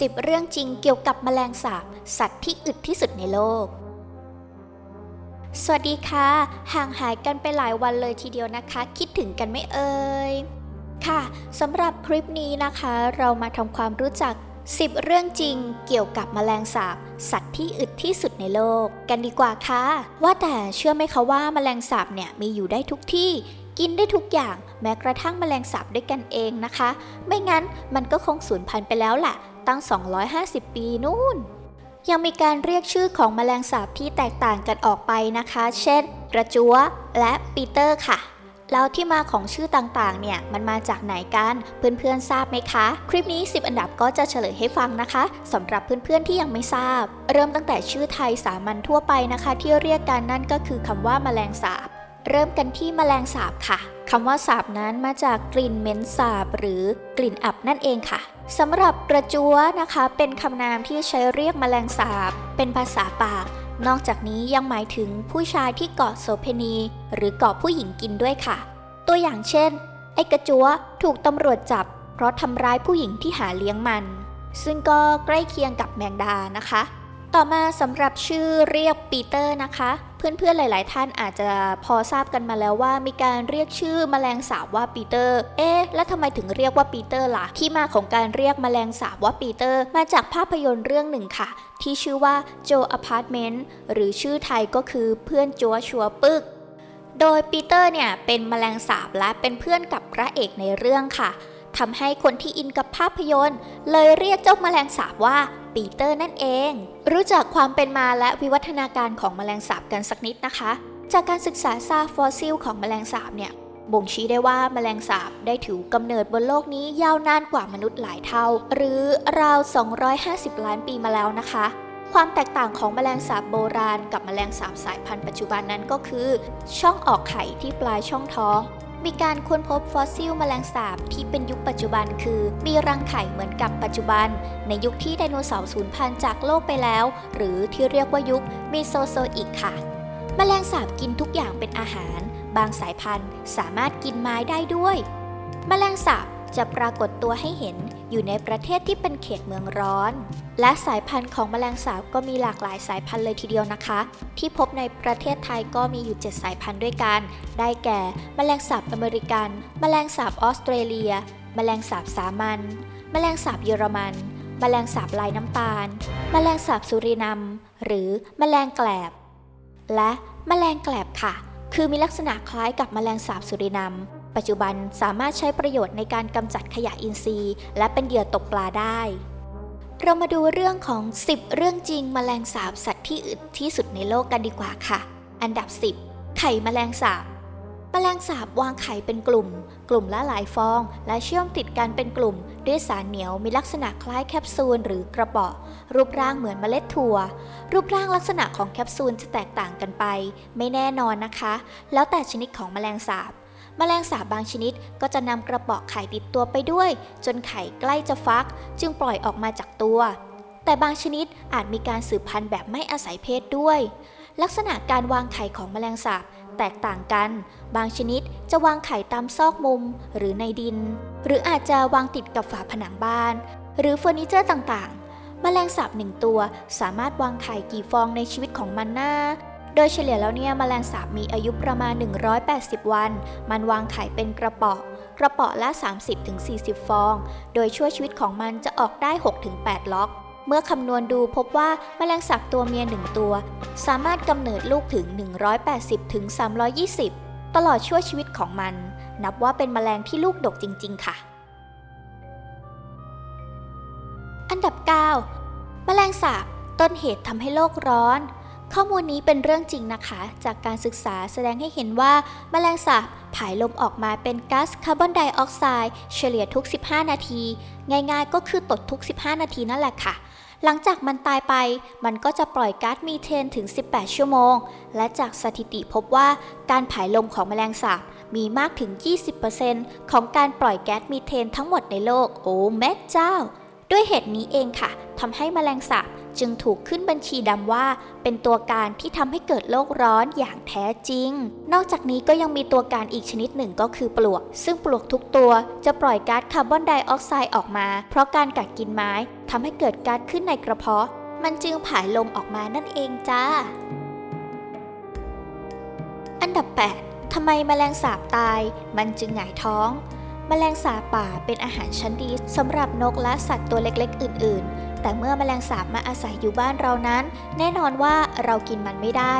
10 เรื่องจริงเกี่ยวกับแมลงสาบ สัตว์ที่อึดที่สุดในโลก สวัสดีค่ะ ห่างหายกันไปหลายวันเลยทีเดียวนะคะ คิดถึงกันไม่เอ่ย ค่ะสำหรับคลิปนี้นะคะ เรามาทำความรู้จัก 10 เรื่องจริงเกี่ยวกับแมลงสาบ สัตว์ที่อึดที่สุดในโลก กันดีกว่าค่ะ ว่าแต่เชื่อไหมคะว่าแมลงสาบเนี่ยมีอยู่ได้ทุกที่กินได้ทุกอย่างแม้กระทั่งแมลงสาบด้วยกันเองนะคะ ไม่งั้นมันก็คงสูญพันธุ์ไปแล้วแหละ ตั้ง 250 ปีนู่น ยังมีการเรียกชื่อของแมลงสาบที่แตกต่างกันออกไปนะคะ เช่น กระจัวและปีเตอร์ค่ะแล้วที่มาของชื่อต่างๆ เนี่ย มันมาจากไหนกัน เพื่อนๆ ทราบไหมคะ คลิปนี้ 10 อันดับก็จะเฉลยให้ฟังนะคะสำหรับเพื่อนๆ ที่ยังไม่ทราบ เริ่มตั้งแต่ชื่อไทยสามัญทั่วไปนะคะ ที่เรียกกันนั่นก็คือคำว่าแมลงสาบ เริ่มกันที่แมลงสาบค่ะคำว่าสาบนั้นมาจากกลิ่นเหม็นสาบ หรือกลิ่นอับนั่นเองค่ะ สำหรับกระจัวนะคะ เป็นคำนามที่ใช้เรียกแมลงสาบ เป็นภาษาปาก นอกจากนี้ยังหมายถึงผู้ชายที่เกาะโสเพณี หรือเกาะผู้หญิงกินด้วยค่ะ ตัวอย่างเช่น ไอ้กระจัวถูกตำรวจจับ เพราะทำร้ายผู้หญิงที่หาเลี้ยงมัน ซึ่งก็ใกล้เคียงกับแมงดานะคะ ต่อมาสำหรับชื่อเรียกปีเตอร์นะคะ เพื่อนๆหลาย ๆ ท่านอาจจะพอทราบกันมาแล้วว่า มีการเรียกชื่อมแมลงสาบว่าปีเตอร์ เอ๊ะแล้วทำไมถึงเรียกว่าปีเตอร์ล่ะ ที่มาของการเรียกมแมลงสาบว่าปีเตอร์ มาจากภาพยนตร์เรื่องหนึ่งค่ะ ที่ชื่อว่าโจอพาร์ตเมนต์หรือชื่อไทยก็คือเพื่อนจัวชัวปึก โดยปีเตอร์เนี่ยเป็นมแมลงสาบและเป็นเพื่อนกับพระเอกในเรื่องค่ะทำให้คนที่อินกับภาพยนตร์ เลยเรียกเจ้าแมลงสาบว่า ปีเตอร์นั่นเอง รู้จักความเป็นมาและวิวัฒนาการของแมลงสาบกันสักนิดนะคะ จากการศึกษาซากฟอสซิลของแมลงสาบเนี่ยบ่งชี้ได้ว่าแมลงสาบได้ถือกำเนิดบนโลกนี้ยาวนานกว่ามนุษย์หลายเท่า หรือราว 250 ล้านปีมาแล้วนะคะ ความแตกต่างของแมลงสาบโบราณกับแมลงสาบสายพันธุ์ปัจจุบันนั้นก็คือ ช่องออกไข่ที่ปลายช่องท้อง มีการค้นพบฟอสซิลแมลงสาบที่เป็นยุคปัจจุบันคือ มีรังไข่เหมือนกับปัจจุบัน ในยุคที่ไดโนเสาร์สูญพันธุ์จากโลกไปแล้ว หรือที่เรียกว่ายุคมีโซโซอิกค่ะ แมลงสาบกินทุกอย่างเป็นอาหาร บางสายพันธุ์สามารถกินไม้ได้ด้วย แมลงสาบจะปรากฏตัวให้เห็นอยู่ในประเทศที่เป็นเขตเมืองร้อน และสายพันธุ์ของแมลงสาบก็มีหลากหลายสายพันธุ์เลยทีเดียวนะคะ ที่พบในประเทศไทยก็มีอยู่ 7 สายพันธุ์ด้วยกัน ได้แก่ แมลงสาบอเมริกัน แมลงสาบออสเตรเลีย แมลงสาบสามัญ แมลงสาบเยอรมัน แมลงสาบลายน้ำตาล แมลงสาบสุรินัมหรือแมลงแกลบ และแมลงแกลบค่ะ คือมีลักษณะคล้ายกับแมลงสาบสุรินัมปัจจุบันสามารถใช้ประโยชน์ในการกำจัดขยะอินทรีย์ และเป็นเหยื่อตกปลาได้ เรามาดูเรื่องของ 10 เรื่องจริงแมลงสาบสัตว์ที่อึดที่สุดในโลกกันดีกว่าค่ะ อันดับ 10 ไข่แมลงสาบแมลงสาบวางไข่เป็นกลุ่ม กลุ่มละหลายฟอง และเชื่อมติดกันเป็นกลุ่ม ด้วยสารเหนียวมีลักษณะคล้ายแคปซูลหรือกระป๋อรูปร่างเหมือนเมล็ดถั่ว รูปร่างลักษณะของแคปซูลจะแตกต่างกันไป ไม่แน่นอนนะคะ แล้วแต่ชนิดของแมลงสาบ แมลงสาบบางชนิดก็จะนำกระป๋อไข่ติดตัวไปด้วย จนไข่ใกล้จะฟัก จึงปล่อยออกมาจากตัว แต่บางชนิดอาจมีการสืบพันธุ์แบบไม่อาศัยเพศด้วย ลักษณะการวางไข่ของแมลงสาบแตกต่างกัน บางชนิดจะวางไข่ตามซอกมุมหรือในดิน หรืออาจจะวางติดกับฝาผนังบ้าน หรือเฟอร์นิเจอร์ต่างๆแมลงสาบหนึ่งตัวสามารถวางไข่กี่ฟองในชีวิตของมันน่า โดยเฉลี่ยแล้วเนี่ยแมลงสาบมีอายุประมาณ 180 วัน มันวางไข่เป็นกระป๋อกระป๋อละ 30-40 ฟอง โดยช่วชีวิตของมันจะออกได้ 6-8 ล็อก เมื่อคำนวณดูพบว่าแมลงสาบตัวเมียหนึ่งตัว สามารถกำเนิดลูกถึง 180-320 ตลอดช่วชีวิตของมัน นับว่าเป็นแมลงที่ลูกดกจริง ๆ ค่ะ อันดับ 9 แมลงสาบต้นเหตุทำให้โลกร้อน ข้อมูลนี้เป็นเรื่องจริงนะคะ จากการศึกษาแสดงให้เห็นว่าแมลงสาบผายลมออกมาเป็นก๊าซคาร์บอนไดออกไซด์เฉลี่ยทุก 15 นาที ง่ายๆ ก็คือตดทุก 15 นาทีนั่นแหละค่ะ หลังจากมันตายไป มันก็จะปล่อยก๊าซมีเทนถึง 18 ชั่วโมง และจากสถิติพบว่าการผายลมของแมลงสาบมีมากถึง 20%ของการปล่อยแก๊สมีเทนทั้งหมดในโลก โอ้แม่เจ้า ด้วยเหตุนี้เองค่ะทำให้แมลงสาบ จึงถูกขึ้นบัญชีดำว่า เป็นตัวการที่ทำให้เกิดโลกร้อนอย่างแท้จริง นอกจากนี้ก็ยังมีตัวการอีกชนิดหนึ่งก็คือปลวก ซึ่งปลวกทุกตัวจะปล่อยก๊าซคาร์บอนไดออกไซด์ออกมา เพราะการกัดกินไม้ทำให้เกิดก๊าซขึ้นในกระเพาะ มันจึงผายลมออกมานั่นเองจ้า อันดับ 8ทำไมแมลงสาบตาย มันจึงหงายท้องแมลงสาบป่าเป็นอาหารชั้นดีสำหรับนกและสัตว์ตัวเล็กๆ อื่น ๆ แต่เมื่อแมลงสาบมาอาศัยอยู่บ้านเรานั้น แน่นอนว่าเรากินมันไม่ได้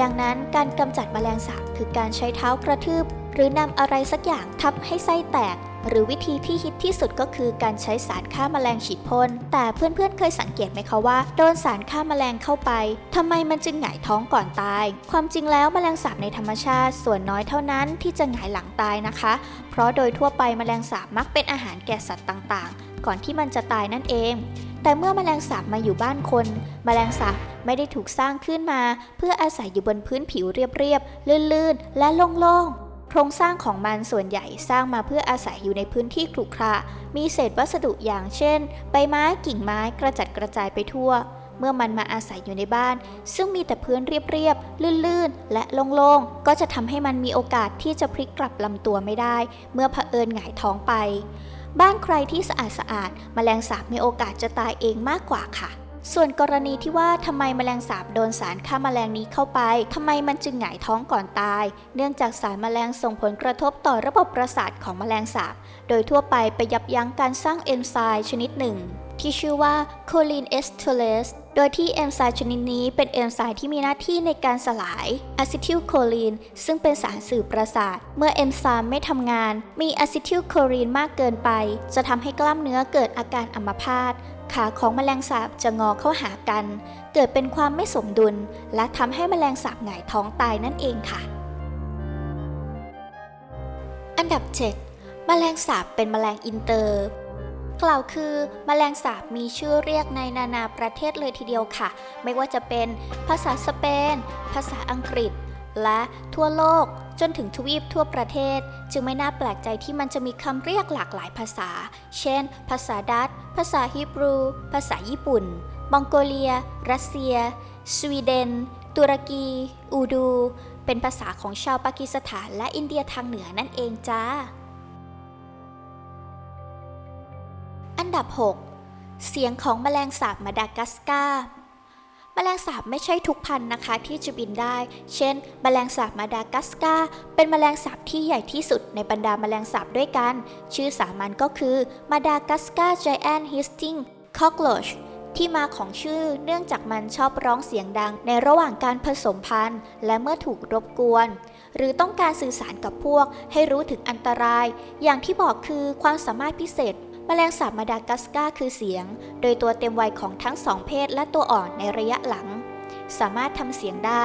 ดังนั้นการกำจัดแมลงสาบคือการใช้เท้ากระทืบ หรือนำอะไรสักอย่างทับให้ไส้แตก หรือวิธีที่ฮิตที่สุดก็คือการใช้สารฆ่าแมลงฉีดพ่นแต่เพื่อนๆ เคยสังเกตไหมคะว่าโดนสารฆ่าแมลงเข้าไปทำไมมันจึงหงายท้องก่อนตาย ความจริงแล้วแมลงสาบในธรรมชาติ ส่วนน้อยเท่านั้นที่จะหงายหลังตายนะคะ เพราะโดยทั่วไปแมลงสาบมักเป็นอาหารแก่สัตว์ต่างๆ ก่อนที่มันจะตายนั่นเอง แต่เมื่อแมลงสาบมาอยู่บ้านคนแมลงสาบ ไม่ได้ถูกสร้างขึ้นมา เพื่ออาศัยอยู่บนพื้นผิวเรียบๆ ลื่นๆ และโล่งๆ โครงสร้างของมันส่วนใหญ่สร้างมาเพื่ออาศัยอยู่ในพื้นที่ขรุขระ มีเศษวัสดุอย่างเช่น ใบไม้กิ่งไม้กระจัดกระจายไปทั่ว เมื่อมันมาอาศัยอยู่ในบ้าน ซึ่งมีแต่พื้นเรียบๆ ลื่นๆ และโล่งๆ ก็จะทำให้มันมีโอกาสที่จะพลิกกลับลำตัวไม่ได้ เมื่อเผอิญหงายท้องไป บ้านใครที่สะอาดสะอาดๆแมลงสาบมีโอกาสจะตายเองมากกว่าค่ะ ส่วนกรณีที่ว่าทำไมแมลงสาบโดนสารฆ่าแมลงนี้เข้าไปทำไมมันจึงหงายท้องก่อนตาย เนื่องจากสารแมลงส่งผลกระทบต่อระบบประสาทของแมลงสาบ โดยทั่วไปไปยับยั้งการสร้างเอนไซม์ชนิดหนึ่ง ที่ชื่อว่าโคลินเอสเทเลสโดยที่เอนไซม์ชนิดนี้เป็นเอนไซม์ที่มีหน้าที่ในการสลายอะซิทิลโคลีนซึ่งเป็นสารสื่อประสาท เมื่อเอนไซม์ไม่ทำงาน มีอะซิทิลโคลีนมากเกินไป จะทำให้กล้ามเนื้อเกิดอาการอัมพาต ขาของแมลงสาบจะงอเข้าหากัน เกิดเป็นความไม่สมดุล และทำให้แมลงสาบหงายท้องตายนั่นเองค่ะ อันดับ 7 แมลงสาบเป็นแมลงอินเตอร์ กล่าวคือ แมลงสาบมีชื่อเรียกในนานาประเทศเลยทีเดียวค่ะ ไม่ว่าจะเป็นภาษาสเปน ภาษาอังกฤษ และทั่วโลก จนถึงทวีปทั่วประเทศ จึงไม่น่าแปลกใจที่มันจะมีคำเรียกหลากหลายภาษา เช่น ภาษาดัตภาษาฮีบรู ภาษาญี่ปุ่น มองโกเลีย รัสเซีย สวีเดน ตุรกี อูดู เป็นภาษาของชาวปากีสถานและอินเดียทางเหนือนั่นเองจ้า อันดับ 6 เสียงของแมลงสาบมาดากัสการ์ แมลงสาบไม่ใช่ทุกพันธุ์นะคะที่จะบินได้ เช่นแมลงสาบมาดากัสการ์เป็นแมลงสาบที่ใหญ่ที่สุดในบรรดาแมลงสาบด้วยกัน ชื่อสามัญก็คือมาดากัสการ์ Giant Hissing Cockroach ที่มาของชื่อเนื่องจากมันชอบร้องเสียงดังในระหว่างการผสมพันธุ์ และเมื่อถูกรบกวน หรือต้องการสื่อสารกับพวกให้รู้ถึงอันตราย อย่างที่บอกคือความสามารถพิเศษ แมลงสาบมาดากัสการ์คือเสียง โดยตัวเต็มวัยของทั้งสองเพศและตัวอ่อนในระยะหลัง สามารถทำเสียงได้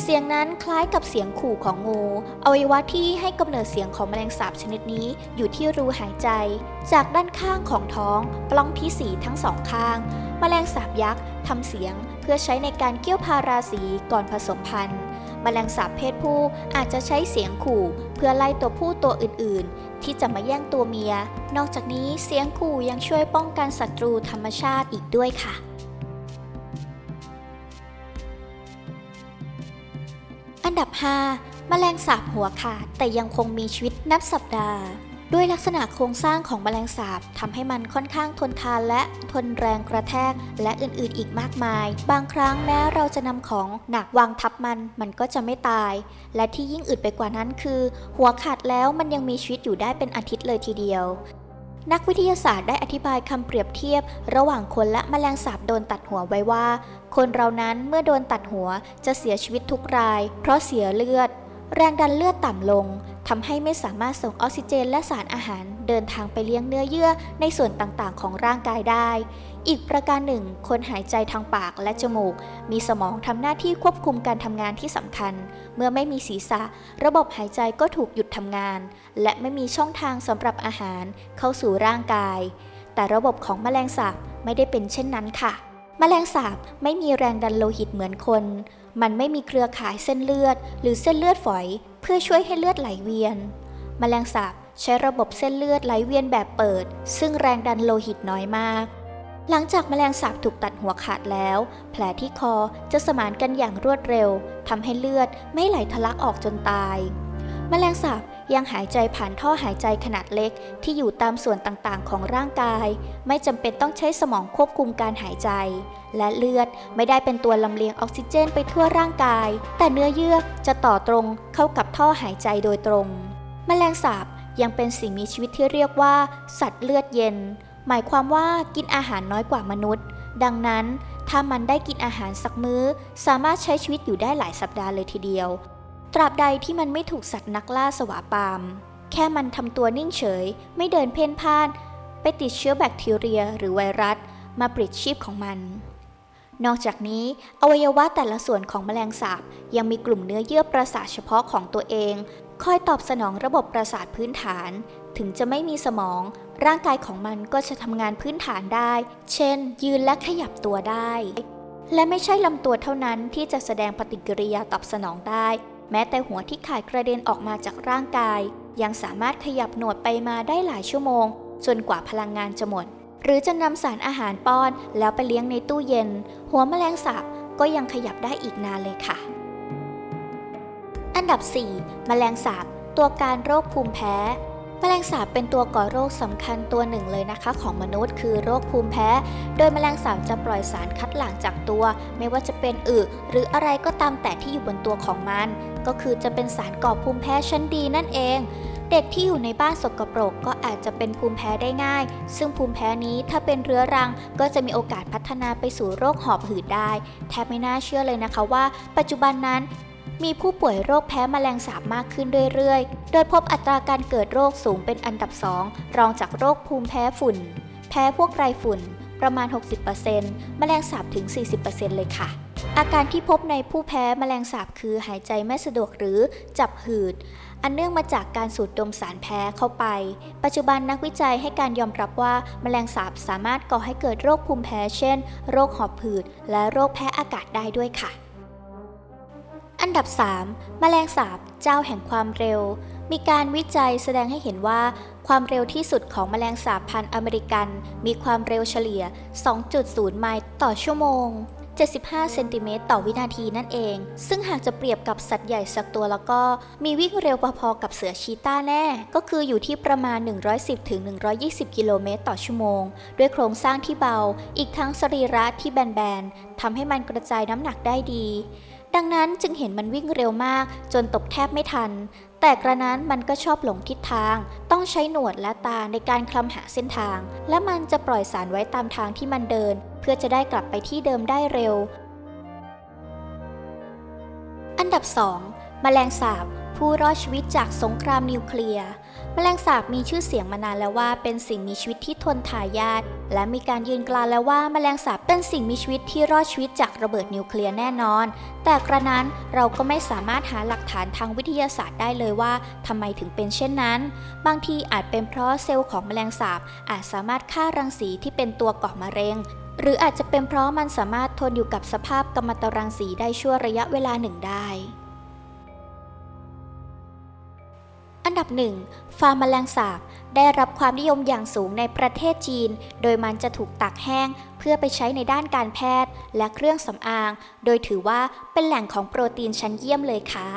เสียงนั้นคล้ายกับเสียงขู่ของงู อวัยวะที่ให้กำเนิดเสียงของแมลงสาบชนิดนี้อยู่ที่รูหายใจ จากด้านข้างของท้องปล้องที่สีทั้งสองข้าง แมลงสาบยักษ์ทำเสียงเพื่อใช้ในการเกี่ยวพาราสีก่อนผสมพันธุ์ แมลงสาบเพศผู้อาจจะใช้เสียงขู่ เพื่อไล่ตัวผู้ตัวอื่นๆ ที่จะมาแย่งตัวเมีย นอกจากนี้เสียงขู่ยังช่วยป้องกันศัตรูธรรมชาติอีกด้วยค่ะอันดับ 5 แมลงสาบหัวขาดแต่ยังคงมีชีวิตนับสัปดาห์ ด้วยลักษณะโครงสร้างของแมลงสาบทำให้มันค่อนข้างทนทานและทนแรงกระแทกและอื่นๆ อีกมากมาย บางครั้งแม้เราจะนำของหนักวางทับมัน มันก็จะไม่ตาย และที่ยิ่งอึดไปกว่านั้นคือ หัวขาดแล้วมันยังมีชีวิตอยู่ได้เป็นอาทิตย์เลยทีเดียวนักวิทยาศาสตร์ได้อธิบายคำเปรียบเทียบ ระหว่างคนและแมลงสาบโดนตัดหัวไว้ว่า คนเรานั้นเมื่อโดนตัดหัวจะเสียชีวิตทุกราย เพราะเสียเลือด แรงดันเลือดต่ำลง ทำให้ไม่สามารถส่งออกซิเจนและสารอาหารเดินทางไปเลี้ยงเนื้อเยื่อในส่วนต่างๆ ของร่างกายได้ อีกประการหนึ่ง คนหายใจทางปากและจมูก มีสมองทำหน้าที่ควบคุมการทำงานที่สำคัญ เมื่อไม่มีศีรษะ ระบบหายใจก็ถูกหยุดทำงาน และไม่มีช่องทางสำหรับอาหารเข้าสู่ร่างกาย แต่ระบบของแมลงสาบไม่ได้เป็นเช่นนั้นค่ะแมลงสาบไม่มีแรงดันโลหิตเหมือนคน มันไม่มีเครือข่ายเส้นเลือด หรือเส้นเลือดฝอย เพื่อช่วยให้เลือดไหลเวียน แมลงสาบใช้ระบบเส้นเลือดไหลเวียนแบบเปิด ซึ่งแรงดันโลหิตน้อยมาก หลังจากแมลงสาบถูกตัดหัวขาดแล้ว แผลที่คอจะสมานกันอย่างรวดเร็วทำให้เลือดไม่ไหลทะลักออกจนตาย แมลงสาบยังหายใจผ่านท่อหายใจขนาดเล็ก ที่อยู่ตามส่วนต่างๆ ของร่างกาย ไม่จำเป็นต้องใช้สมองควบคุมการหายใจ และเลือดไม่ได้เป็นตัวลำเลียงออกซิเจนไปทั่วร่างกาย แต่เนื้อเยื่อจะต่อตรงเข้ากับท่อหายใจโดยตรง แมลงสาบยังเป็นสิ่งมีชีวิตที่เรียกว่า สัตว์เลือดเย็น หมายความว่ากินอาหารน้อยกว่ามนุษย์ ดังนั้นถ้ามันได้กินอาหารสักมื้อ สามารถใช้ชีวิตอยู่ได้หลายสัปดาห์เลยทีเดียว ตราบใดที่มันไม่ถูกสัตว์นักล่าสวาปาม แค่มันทำตัวนิ่งเฉย ไม่เดินเพ่นพ่าน ไปติดเชื้อแบคทีเรียหรือไวรัส มาปลิดชีพของมัน นอกจากนี้ อวัยวะแต่ละส่วนของแมลงสาบยังมีกลุ่มเนื้อเยื่อประสาทเฉพาะของตัวเอง คอยตอบสนองระบบประสาทพื้นฐาน ถึงจะไม่มีสมอง ร่างกายของมันก็จะทำงานพื้นฐานได้ เช่น ยืนและขยับตัวได้ และไม่ใช่ลำตัวเท่านั้นที่จะแสดงปฏิกิริยาตอบสนองได้ แม้แต่หัวที่ขาดกระเด็นออกมาจากร่างกาย ยังสามารถขยับหนวดไปมาได้หลายชั่วโมง จนกว่าพลังงานจะหมด หรือจะนำสารอาหารป้อนแล้วไปเลี้ยงในตู้เย็น หัวแมลงสาบก็ยังขยับได้อีกนานเลยค่ะ อันดับ 4 แมลงสาบตัวการโรคภูมิแพ้ แมลงสาบเป็นตัวก่อโรคสำคัญตัวหนึ่งเลยนะคะ ของมนุษย์คือโรคภูมิแพ้ โดยแมลงสาบจะปล่อยสารคัดหลั่งจากตัว ไม่ว่าจะเป็นอึหรืออะไรก็ตามแต่ที่อยู่บนตัวของมัน ก็คือจะเป็นสารก่อภูมิแพ้ชั้นดีนั่นเอง เด็กที่อยู่ในบ้านสกปรกก็อาจจะเป็นภูมิแพ้ได้ง่าย ซึ่งภูมิแพ้นี้ถ้าเป็นเรื้อรัง ก็จะมีโอกาสพัฒนาไปสู่โรคหอบหืดได้ แทบไม่น่าเชื่อเลยนะคะว่า ปัจจุบันนั้น มีผู้ป่วยโรคแพ้แมลงสาบมากขึ้นเรื่อยๆ โดยพบอัตราการเกิดโรคสูงเป็นอันดับสองรองจากโรคภูมิแพ้ฝุ่น แพ้พวกไรฝุ่น ประมาณ 60%แมลงสาบถึง 40%เลยค่ะ อาการที่พบในผู้แพ้แมลงสาบคือหายใจไม่สะดวกหรือจับหืด อันเนื่องมาจากการสูดดมสารแพ้เข้าไป ปัจจุบันนักวิจัยให้การยอมรับว่าแมลงสาบสามารถก่อให้เกิดโรคภูมิแพ้ เช่น โรคหอบหืด และโรคแพ้อากาศได้ด้วยค่ะ ดับ 3 แมลงสาบเจ้าแห่งความเร็ว มีการวิจัยแสดงให้เห็นว่า ความเร็วที่สุดของแมลงสาบพันธุ์อเมริกัน มีความเร็วเฉลี่ย 2.0 ไมล์ต่อชั่วโมง 75 เซนติเมตรต่อวินาทีนั่นเอง ซึ่งหากจะเปรียบกับสัตว์ใหญ่สักตัวแล้วก็ มีวิ่งเร็วพอๆกับเสือชีต้าแน่ ก็คืออยู่ที่ประมาณ 110-120 กิโลเมตรต่อชั่วโมง ด้วยโครงสร้างที่เบา อีกทั้งสรีระที่แบนๆทำให้มันกระจายน้ำหนักได้ดี ดังนั้นจึงเห็นมันวิ่งเร็วมากจนตบแทบไม่ทัน แต่กระนั้นมันก็ชอบหลงทิศทาง ต้องใช้หนวดและตาในการคลำหาเส้นทาง และมันจะปล่อยสารไว้ตามทางที่มันเดิน เพื่อจะได้กลับไปที่เดิมได้เร็ว อันดับ 2 แมลงสาบผู้รอดชีวิตจากสงครามนิวเคลียร์ แมลงสาบมีชื่อเสียงมานานแล้วว่าเป็นสิ่งมีชีวิตที่ทนทายาทและมีการยืนกลานแล้วว่าแมลงสาบเป็นสิ่งมีชีวิตที่รอดชีวิตจากระเบิดนิวเคลียร์แน่นอน แต่กระนั้นเราก็ไม่สามารถหาหลักฐานทางวิทยาศาสตร์ได้เลยว่าทำไมถึงเป็นเช่นนั้น บางทีอาจเป็นเพราะเซลล์ของแมลงสาบอาจสามารถฆ่ารังสีที่เป็นตัวก่อมะเร็งหรืออาจจะเป็นเพราะมันสามารถทนอยู่กับสภาพกัมมันตรังสีได้ชั่วระยะเวลาหนึ่งได้ อันดับหนึ่งฟาร์มแมลงสาบได้รับความนิยมอย่างสูงในประเทศจีน โดยมันจะถูกตากแห้ง เพื่อไปใช้ในด้านการแพทย์ และเครื่องสำอาง โดยถือว่าเป็นแหล่งของโปรตีนชั้นเยี่ยมเลยค่ะ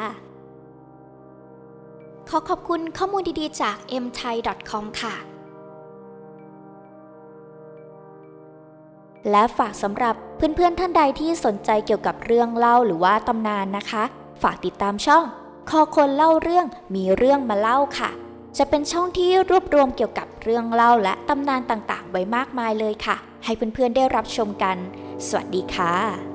ขอขอบคุณข้อมูลดีๆจาก mthai.com ค่ะ และฝากสำหรับเพื่อนๆท่านใดที่สนใจเกี่ยวกับเรื่องเล่าหรือว่าตำนานนะคะ ฝากติดตามช่อง คอคนเล่าเรื่องมีเรื่องมาเล่าค่ะ จะเป็นช่องที่รวบรวมเกี่ยวกับเรื่องเล่าและตำนานต่างๆ ไว้มากมายเลยค่ะ ให้เพื่อนๆได้รับชมกัน สวัสดีค่ะ